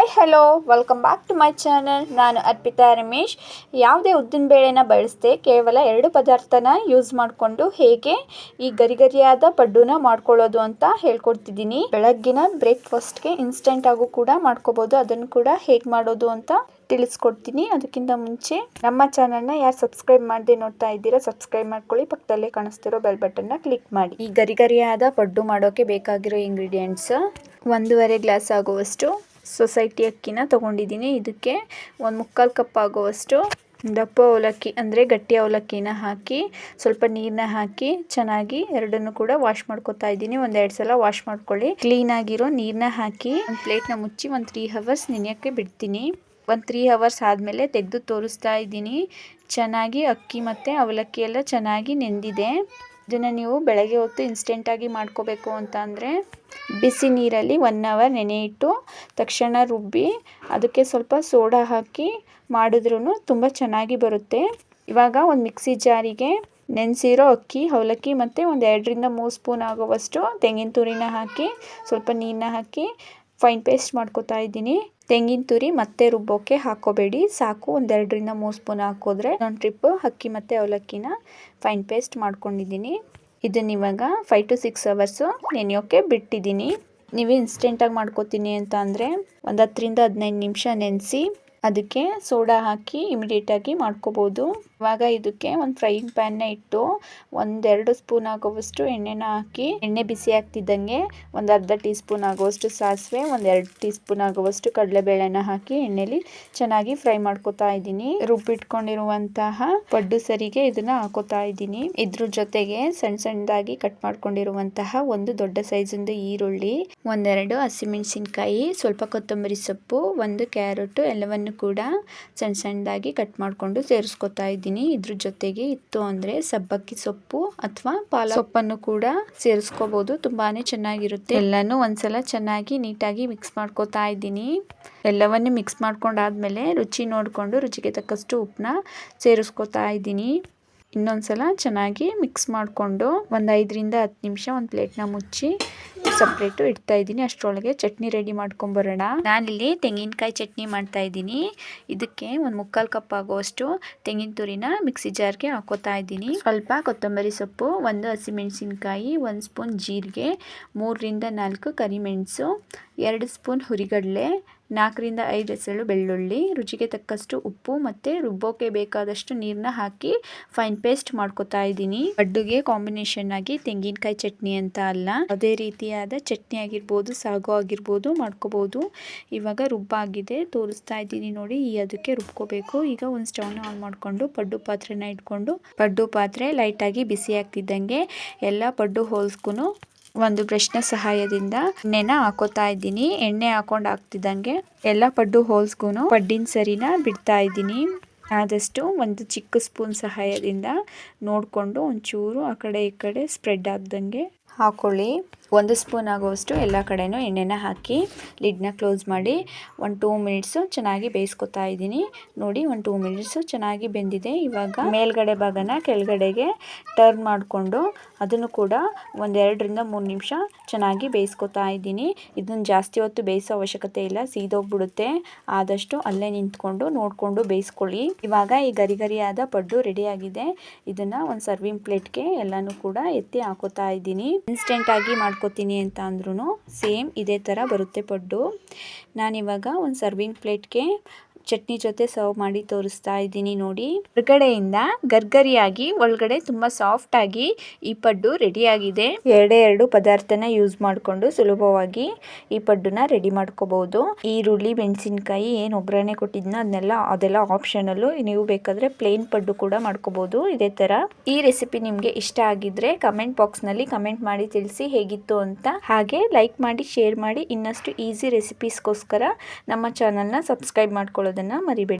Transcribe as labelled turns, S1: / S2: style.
S1: Hi hello welcome back to my channel ನಾನು ಅರ್ಪಿತಾ ರಮೇಶ್. ಯಾವುದೇ ಉದ್ದಿನ ಬೇಳೆನ ಬಳಸದೆ ಕೇವಲ ಎರಡು ಪದಾರ್ಥನ ಯೂಸ್ ಮಾಡಿಕೊಂಡು ಹೇಗೆ ಈ ಗರಿಗರಿಯಾದ ಪಡ್ಡುನ ಮಾಡ್ಕೊಳ್ಳೋದು ಅಂತ ಹೇಳ್ಕೊಡ್ತಿದ್ದೀನಿ. ಬೆಳಗ್ಗಿನ ಬ್ರೇಕ್ಫಾಸ್ಟ್ಗೆ ಇನ್ಸ್ಟೆಂಟ್ ಆಗು ಕೂಡ ಮಾಡ್ಕೋಬೋದು. ಅದನ್ನು ಕೂಡ ಹೇಗೆ ಮಾಡೋದು ಅಂತ ತಿಳಿಸ್ಕೊಡ್ತೀನಿ. ಅದಕ್ಕಿಂತ ಮುಂಚೆ ನಮ್ಮ ಚಾನಲ್ನ ಯಾರು ಸಬ್ಸ್ಕ್ರೈಬ್ ಮಾಡದೆ ನೋಡ್ತಾ ಇದ್ದೀರಾ ಸಬ್ಸ್ಕ್ರೈಬ್ ಮಾಡ್ಕೊಳ್ಳಿ. ಪಕ್ಕದಲ್ಲೇ ಕಾಣಿಸ್ತಿರೋ ಬೆಲ್ ಬಟನ್ನ ಕ್ಲಿಕ್ ಮಾಡಿ. ಈ ಗರಿಗರಿಯಾದ ಪಡ್ಡು ಮಾಡೋಕ್ಕೆ ಬೇಕಾಗಿರೋ ಇಂಗ್ರೀಡಿಯೆಂಟ್ಸ್ ಒಂದೂವರೆ ಗ್ಲಾಸ್ ಆಗುವಷ್ಟು ಸೊಸೈಟಿ ಅಕ್ಕಿನ ತೊಗೊಂಡಿದ್ದೀನಿ. ಇದಕ್ಕೆ ಒಂದು ಮುಕ್ಕಾಲು ಕಪ್ ಆಗುವಷ್ಟು ದಪ್ಪ ಅವಲಕ್ಕಿ, ಅಂದರೆ ಗಟ್ಟಿ ಅವಲಕ್ಕಿನ ಹಾಕಿ, ಸ್ವಲ್ಪ ನೀರನ್ನ ಹಾಕಿ ಚೆನ್ನಾಗಿ ಎರಡನ್ನು ಕೂಡ ವಾಶ್ ಮಾಡ್ಕೊತಾ ಇದ್ದೀನಿ. ಒಂದೆರಡು ಸಲ ವಾಶ್ ಮಾಡ್ಕೊಳ್ಳಿ. ಕ್ಲೀನ್ ಆಗಿರೋ ನೀರನ್ನ ಹಾಕಿ ಒಂದು ಪ್ಲೇಟ್ನ ಮುಚ್ಚಿ ಒಂದು ತ್ರೀ ಹವರ್ಸ್ ನೆನೆಯೋಕ್ಕೆ ಬಿಡ್ತೀನಿ. ಒಂದು ತ್ರೀ ಅವರ್ಸ್ ಆದಮೇಲೆ ತೆಗೆದು ತೋರಿಸ್ತಾ ಇದ್ದೀನಿ. ಚೆನ್ನಾಗಿ ಅಕ್ಕಿ ಮತ್ತು ಅವಲಕ್ಕಿ ಎಲ್ಲ ಚೆನ್ನಾಗಿ ನೆಂದಿದೆ. ಇದನ್ನು ನೀವು ಬೆಳಗ್ಗೆ ಹೊತ್ತು ಇನ್ಸ್ಟೆಂಟಾಗಿ ಮಾಡ್ಕೋಬೇಕು ಅಂತ ಅಂದರೆ ಬಿಸಿ ನೀರಲ್ಲಿ ಒನ್ ಅವರ್ ನೆನೆ ಇಟ್ಟು ತಕ್ಷಣ ರುಬ್ಬಿ ಅದಕ್ಕೆ ಸ್ವಲ್ಪ ಸೋಡಾ ಹಾಕಿ ಮಾಡಿದ್ರೂ ತುಂಬ ಚೆನ್ನಾಗಿ ಬರುತ್ತೆ. ಇವಾಗ ಒಂದು ಮಿಕ್ಸಿ ಜಾರಿಗೆ ನೆನೆಸಿರೋ ಅಕ್ಕಿ, ಅವಲಕ್ಕಿ ಮತ್ತು ಒಂದು ಎರಡರಿಂದ ಮೂರು ಸ್ಪೂನ್ ಆಗುವಷ್ಟು ತೆಂಗಿನ ತುರಿನ ಹಾಕಿ ಸ್ವಲ್ಪ ನೀರನ್ನ ಹಾಕಿ ಫೈನ್ ಪೇಸ್ಟ್ ಮಾಡ್ಕೋತಾ ಇದ್ದೀನಿ. ತೆಂಗಿನ ತುರಿ ಮತ್ತೆ ರುಬ್ಬೋಕೆ ಹಾಕೋಬೇಡಿ. ಸಾಕು, ಒಂದೆರಡರಿಂದ ಮೂರು ಸ್ಪೂನ್ ಹಾಕಿದ್ರೆ ಒಂದು ಟ್ರಿಪ್ ಅಕ್ಕಿ ಮತ್ತು ಅವಲಕ್ಕಿನ ಫೈನ್ ಪೇಸ್ಟ್ ಮಾಡ್ಕೊಂಡಿದ್ದೀನಿ. ಇದನ್ನ ಇವಾಗ ಫೈವ್ ಟು ಸಿಕ್ಸ್ ಅವರ್ಸು ನೆನೆಯೋಕ್ಕೆ ಬಿಟ್ಟಿದ್ದೀನಿ. ನೀವು ಇನ್ಸ್ಟೆಂಟಾಗಿ ಮಾಡ್ಕೋತೀನಿ ಅಂತ ಅಂದರೆ ಒಂದು ಹತ್ತರಿಂದ ಹದಿನೈದು ನಿಮಿಷ ನೆನೆಸಿ. ಅದಕ್ಕೆ ಸೋಡಾ ಹಾಕಿ ಇಮಿಡಿಯೇಟಾಗಿ ಮಾಡ್ಕೋಬೋದು. ಇವಾಗ ಇದಕ್ಕೆ ಒಂದು ಫ್ರೈಯಿಂಗ್ ಪ್ಯಾನ್ನ ಇಟ್ಟು ಒಂದೆರಡು ಸ್ಪೂನ್ ಆಗೋವಷ್ಟು ಎಣ್ಣೆನ ಹಾಕಿ, ಎಣ್ಣೆ ಬಿಸಿ ಆಗ್ತಿದ್ದಂಗೆ ಒಂದು ಅರ್ಧ ಟೀ ಸ್ಪೂನ್ ಆಗುವಷ್ಟು ಸಾಸಿವೆ ಒಂದೆರಡು ಟೀ ಸ್ಪೂನ್ ಆಗುವಷ್ಟು ಕಡಲೆಬೇಳೆನ ಹಾಕಿ ಎಣ್ಣೆಲಿ ಚೆನ್ನಾಗಿ ಫ್ರೈ ಮಾಡ್ಕೊತಾ ಇದ್ದೀನಿ. ರುಬ್ಬಿಟ್ಕೊಂಡಿರುವಂತಹ ಪಡ್ಡು ಸರಿಗೆ ಇದನ್ನ ಹಾಕೋತಾ ಇದ್ದೀನಿ. ಇದ್ರ ಜೊತೆಗೆ ಸಣ್ಣ ಸಣ್ಣದಾಗಿ ಕಟ್ ಮಾಡ್ಕೊಂಡಿರುವಂತಹ ಒಂದು ದೊಡ್ಡ ಸೈಜಿಂದ ಈರುಳ್ಳಿ, ಒಂದೆರಡು ಹಸಿಮೆಣಸಿನ್ಕಾಯಿ, ಸ್ವಲ್ಪ ಕೊತ್ತಂಬರಿ ಸೊಪ್ಪು, ಒಂದು ಕ್ಯಾರೆಟ್ ಎಲ್ಲವನ್ನು ಕೂಡ ಸಣ್ಣ ಸಣ್ಣದಾಗಿ ಕಟ್ ಮಾಡಿಕೊಂಡು ಸೇರಿಸ್ಕೊತಾ ಇದ್ದೀನಿ. ಇದ್ರ ಜೊತೆಗೆ ಇತ್ತು ಅಂದರೆ ಸಬ್ಬಕ್ಕಿ ಸೊಪ್ಪು ಅಥವಾ ಪಾಲ ಸೊಪ್ಪನ್ನು ಕೂಡ ಸೇರಿಸ್ಕೋಬೋದು. ತುಂಬಾ ಚೆನ್ನಾಗಿರುತ್ತೆ. ಎಲ್ಲಾನು ಒಂದ್ಸಲ ಚೆನ್ನಾಗಿ ನೀಟಾಗಿ ಮಿಕ್ಸ್ ಮಾಡ್ಕೋತಾ ಇದ್ದೀನಿ. ಎಲ್ಲವನ್ನು ಮಿಕ್ಸ್ ಮಾಡ್ಕೊಂಡಾದ್ಮೇಲೆ ರುಚಿ ನೋಡಿಕೊಂಡು ರುಚಿಗೆ ತಕ್ಕಷ್ಟು ಉಪ್ಪನ್ನ ಸೇರಿಸ್ಕೊತಾ ಇದ್ದೀನಿ. ಇನ್ನೊಂದ್ಸಲ ಚೆನ್ನಾಗಿ ಮಿಕ್ಸ್ ಮಾಡಿಕೊಂಡು ಒಂದು ಐದರಿಂದ ಹತ್ತು ನಿಮಿಷ ಒಂದು ಪ್ಲೇಟ್ನ ಮುಚ್ಚಿ ಸಪ್ರೇಟು ಇಡ್ತಾ ಇದ್ದೀನಿ. ಅಷ್ಟರೊಳಗೆ ಚಟ್ನಿ ರೆಡಿ ಮಾಡ್ಕೊಂಬರೋಣ. ನಾನಿಲ್ಲಿ ತೆಂಗಿನಕಾಯಿ ಚಟ್ನಿ ಮಾಡ್ತಾ ಇದ್ದೀನಿ. ಇದಕ್ಕೆ ಒಂದು ಮುಕ್ಕಾಲು ಕಪ್ ಆಗುವಷ್ಟು ತೆಂಗಿನ ತುರಿನ ಮಿಕ್ಸಿ ಜಾರ್ಗೆ ಹಾಕೋತಾ ಇದ್ದೀನಿ. ಸ್ವಲ್ಪ ಕೊತ್ತಂಬರಿ ಸೊಪ್ಪು, ಒಂದು ಹಸಿಮೆಣಸಿನ್ಕಾಯಿ, ಒಂದು ಸ್ಪೂನ್ ಜೀರಿಗೆ, ಮೂರರಿಂದ ನಾಲ್ಕು ಕರಿಮೆಣಸು, ಎರಡು ಸ್ಪೂನ್ ಹುರಿಗಡಲೆ ನಾಲ್ಕರಿಂದ ಐದು ಎಸಳು ಬೆಳ್ಳುಳ್ಳಿ, ರುಚಿಗೆ ತಕ್ಕಷ್ಟು ಉಪ್ಪು ಮತ್ತು ರುಬ್ಬೋಕೆ ಬೇಕಾದಷ್ಟು ನೀರನ್ನ ಹಾಕಿ ಫೈನ್ ಪೇಸ್ಟ್ ಮಾಡ್ಕೊತಾ ಇದ್ದೀನಿ. ಅಡ್ಡುಗೆ ಕಾಂಬಿನೇಷನ್ ಆಗಿ ತೆಂಗಿನಕಾಯಿ ಚಟ್ನಿ ಅಂತ ಅಲ್ಲ, ಅದೇ ರೀತಿಯಾದ ಚಟ್ನಿ ಆಗಿರ್ಬೋದು, ಸಾಗು ಆಗಿರ್ಬೋದು ಮಾಡ್ಕೋಬೋದು. ಇವಾಗ ರುಬ್ಬಾಗಿದೆ ತೋರಿಸ್ತಾ ಇದ್ದೀನಿ ನೋಡಿ, ಈ ಅದಕ್ಕೆ ರುಬ್ಕೋಬೇಕು. ಈಗ ಒಂದು ಸ್ಟವ್ನ ಆನ್ ಮಾಡಿಕೊಂಡು ಪಡ್ಡು ಪಾತ್ರೆನ ಇಟ್ಕೊಂಡು, ಪಡ್ಡು ಪಾತ್ರೆ ಲೈಟಾಗಿ ಬಿಸಿ ಆಗ್ತಿದ್ದಂಗೆ ಎಲ್ಲ ಪಡ್ಡು ಹೋಲ್ಸ್ಗೂ ಒಂದು ಬ್ರಷ್ನ ಸಹಾಯದಿಂದ ಎಣ್ಣೆನ ಹಾಕೋತಾ ಇದ್ದೀನಿ. ಎಣ್ಣೆ ಹಾಕೊಂಡು ಹಾಕ್ತಿದ್ದಂಗೆ ಎಲ್ಲ ಪಡ್ಡು ಹೋಲ್ಸ್ಗೂ ಪಡ್ಡಿನ ಸರಿನ ಬಿಡ್ತಾ ಇದ್ದೀನಿ. ಆದಷ್ಟು ಒಂದು ಚಿಕ್ಕ ಸ್ಪೂನ್ ಸಹಾಯದಿಂದ ನೋಡಿಕೊಂಡು ಒಂಚೂರು ಆ ಕಡೆ ಈ ಕಡೆ ಸ್ಪ್ರೆಡ್ ಆಗ್ದಂಗೆ ಹಾಕೊಳ್ಳಿ. ಒಂದು ಸ್ಪೂನ್ ಆಗುವಷ್ಟು ಎಲ್ಲ ಕಡೆಯೂ ಎಣ್ಣೆನ ಹಾಕಿ ಲಿಡ್ನ ಕ್ಲೋಸ್ ಮಾಡಿ ಒಂದು ಟೂ ಮಿನಿಟ್ಸು ಚೆನ್ನಾಗಿ ಬೇಯಿಸ್ಕೊತಾ ಇದ್ದೀನಿ. ನೋಡಿ, ಒಂದು ಟೂ ಮಿನಿಟ್ಸು ಚೆನ್ನಾಗಿ ಬೆಂದಿದೆ. ಇವಾಗ ಮೇಲ್ಗಡೆ ಭಾಗನ ಕೆಳಗಡೆಗೆ ಟರ್ನ್ ಮಾಡಿಕೊಂಡು ಅದನ್ನು ಕೂಡ ಒಂದೆರಡರಿಂದ ಮೂರು ನಿಮಿಷ ಚೆನ್ನಾಗಿ ಬೇಯಿಸ್ಕೊತಾ ಇದ್ದೀನಿ. ಇದನ್ನು ಜಾಸ್ತಿ ಹೊತ್ತು ಬೇಯಿಸೋ ಅವಶ್ಯಕತೆ ಇಲ್ಲ, ಸೀದೋಗ್ಬಿಡುತ್ತೆ. ಆದಷ್ಟು ಅಲ್ಲೇ ನಿಂತ್ಕೊಂಡು ನೋಡಿಕೊಂಡು ಬೇಯಿಸ್ಕೊಳ್ಳಿ. ಇವಾಗ ಈ ಗರಿ ಗರಿಯಾದ ಪಡ್ಡು ರೆಡಿಯಾಗಿದೆ. ಇದನ್ನು ಒಂದು ಸರ್ವಿಂಗ್ ಪ್ಲೇಟ್ಗೆ ಎಲ್ಲನೂ ಕೂಡ ಎತ್ತಿ ಹಾಕೋತಾ ಇದ್ದೀನಿ. ಇನ್ಸ್ಟೆಂಟಾಗಿ ಮಾಡ್ಕೋತೀನಿ ಅಂತ ಅಂದ್ರೂ ಸೇಮ್ ಇದೇ ಥರ ಬರುತ್ತೆ ಪಡ್ಡು. ನಾನಿವಾಗ ಒಂದು ಸರ್ವಿಂಗ್ ಪ್ಲೇಟ್ಗೆ ಚಟ್ನಿ ಜೊತೆ ಸರ್ವ್ ಮಾಡಿ ತೋರಿಸ್ತಾ ಇದ್ದೀನಿ ನೋಡಿ. ಹೊರಗಡೆಯಿಂದ ಗರ್ಗರಿಯಾಗಿ, ಒಳಗಡೆ ತುಂಬ ಸಾಫ್ಟ್ ಆಗಿ ಈ ಪಡ್ಡು ರೆಡಿಯಾಗಿದೆ ಎರಡೇ ಎರಡು ಪದಾರ್ಥನ ಯೂಸ್ ಮಾಡಿಕೊಂಡು ಸುಲಭವಾಗಿ ಈ ಪಡ್ಡುನ ರೆಡಿ ಮಾಡ್ಕೋಬಹುದು ಈರುಳ್ಳಿ, ಮೆಣಸಿನ್ಕಾಯಿ ಏನು ಒಗ್ಗರಣೆ ಕೊಟ್ಟಿದ್ನ ಅದನ್ನೆಲ್ಲ, ಅದೆಲ್ಲ ಆಪ್ಷನಲ್ಲು ನೀವು ಬೇಕಾದ್ರೆ ಪ್ಲೇನ್ ಪಡ್ಡು ಕೂಡ ಮಾಡ್ಕೋಬಹುದು ಇದೇ ತರ. ಈ ರೆಸಿಪಿ ನಿಮ್ಗೆ ಇಷ್ಟ ಆಗಿದ್ರೆ ಕಮೆಂಟ್ ಬಾಕ್ಸ್ನಲ್ಲಿ ಕಮೆಂಟ್ ಮಾಡಿ ತಿಳಿಸಿ ಹೇಗಿತ್ತು ಅಂತ. ಹಾಗೆ ಲೈಕ್ ಮಾಡಿ ಶೇರ್ ಮಾಡಿ ಇನ್ನಷ್ಟು ಈಸಿ ರೆಸಿಪೀಸ್ಗೋಸ್ಕರ ನಮ್ಮ ಚಾನಲ್ನ ಸಬ್ಸ್ಕ್ರೈಬ್ ಮಾಡ್ಕೊಳ್ಳೋದನ್ನ ಮರಿಬೇಡಿ.